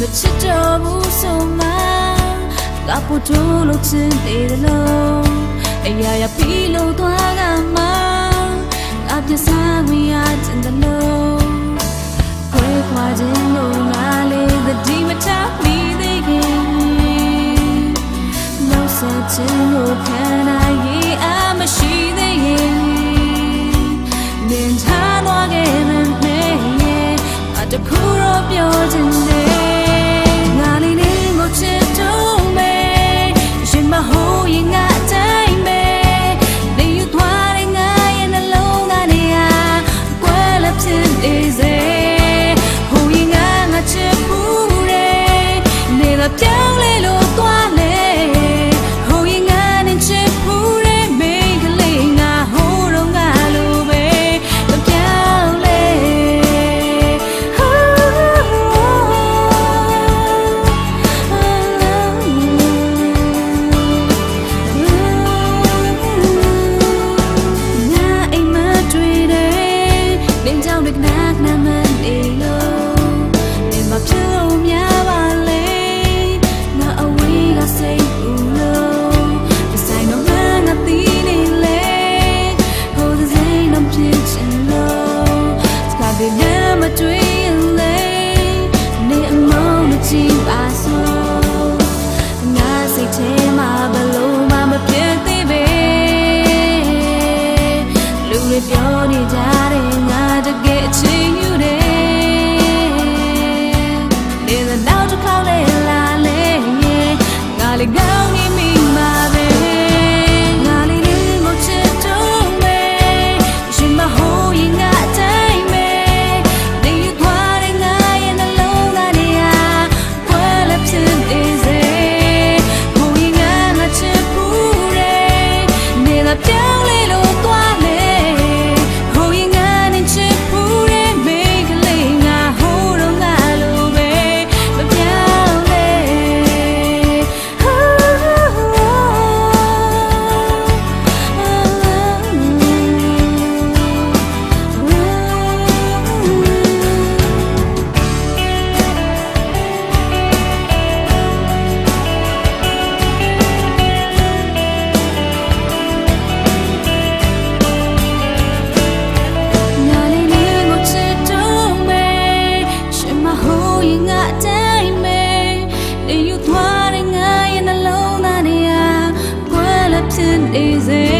မချစ်တော့ဘူးဆိုမှငါပူတို့လို့ချင်နေတယ်လို့အရာရာပြီးလို့သွားကမှငါပြစားမရချင်တယ်လို့ခွဲခွာခြင်းလို့ငါလေးသတိမချမိသေးခင်နောက်ဆက်ခြင်းကိုခံနိုင်ရင်အမရှိသေးရင်နင်ထားသွားခဲ့ မယ်မေရဲ့အတခုတော့ပြောချင် daddy. easy.